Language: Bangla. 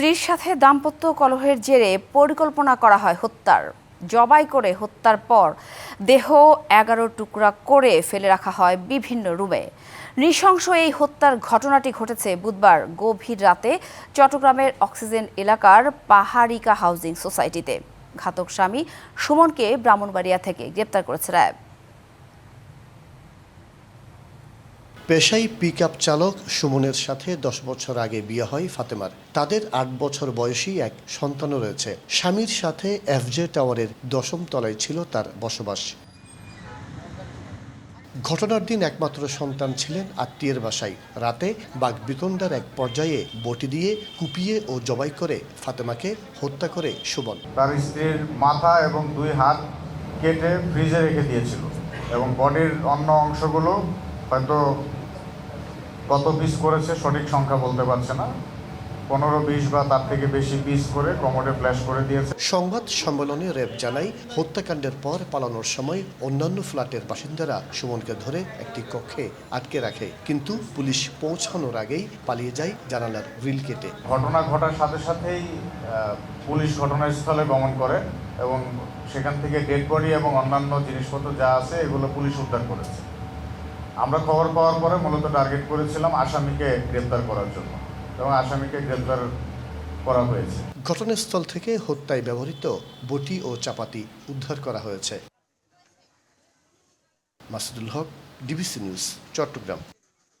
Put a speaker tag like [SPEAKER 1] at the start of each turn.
[SPEAKER 1] স্ত্রীর সাথে দাম্পত্য কলহের জেরে পরিকল্পনা করা হয় হত্যার। জবাই করে হত্যার পর দেহ এগারো টুকরা করে ফেলে রাখা হয় বিভিন্ন রুমে। নৃশংস এই হত্যার ঘটনাটি ঘটেছে বুধবার গভীর রাতে চট্টগ্রামের অক্সিজেন এলাকার পাহাড়িকা হাউজিং সোসাইটিতে। ঘাতক স্বামী সুমনকে ব্রাহ্মণবাড়িয়া থেকে গ্রেপ্তার করেছে র্যাব।
[SPEAKER 2] পেশাই পিক আপ চালক সুমনের সাথে দশ বছর আগে বিয়ে হয় ফাতেমার। তাদের আট বছর বয়সী এক সন্তানও রয়েছে। স্বামীর সাথে এফজে টাওয়ারের দশম তলায় ছিল তার বসবাস। ঘটনার দিন একমাত্র সন্তান ছিলেন আত্মীয়ের বাসায়। রাতে বাঘ বিতণ্ডার এক পর্যায়ে বটি দিয়ে কুপিয়ে ও জবাই করে ফাতেমাকে হত্যা করে সুমন।
[SPEAKER 3] তার স্ত্রীর মাথা এবং দুই হাত কেটে ফ্রিজে রেখে দিয়েছিল এবং বডির অন্য অংশগুলো হয়তো কত পিস করেছে সঠিক সংখ্যা বলতে পারছে না। পনেরো বিশ বা তার থেকে বেশি পিস করে কমোডে ফ্ল্যাশ করে দিয়েছে।
[SPEAKER 2] সংবাদ সম্মেলনে র্যাব জানায় হত্যাকাণ্ডের পর পালানোর সময় অন্যান্য ফ্ল্যাটের বাসিন্দারা সুমনকে ধরে একটি কক্ষে আটকে রাখে। কিন্তু পুলিশ পৌঁছানোর আগেই পালিয়ে যায় জানালার গ্রিল কেটে
[SPEAKER 3] ঘটনা ঘটার সাথে সাথেই পুলিশ ঘটনাস্থলে গমন করে এবং সেখান থেকে ডেড বডি এবং অন্যান্য জিনিসপত্র যা আছে এগুলো পুলিশ উদ্ধার করেছে। আমরা খবর পাওয়ার পরে মূলত টার্গেট করেছিলাম আসামিকে গ্রেপ্তার করার জন্য এবং আসামিকে গ্রেপ্তার করা হয়েছে।
[SPEAKER 2] ঘটনাস্থল থেকে হত্যায় ব্যবহৃত বটি ও চাপাতি উদ্ধার করা হয়েছে। Masudul Haq, DBC news, Chittagong.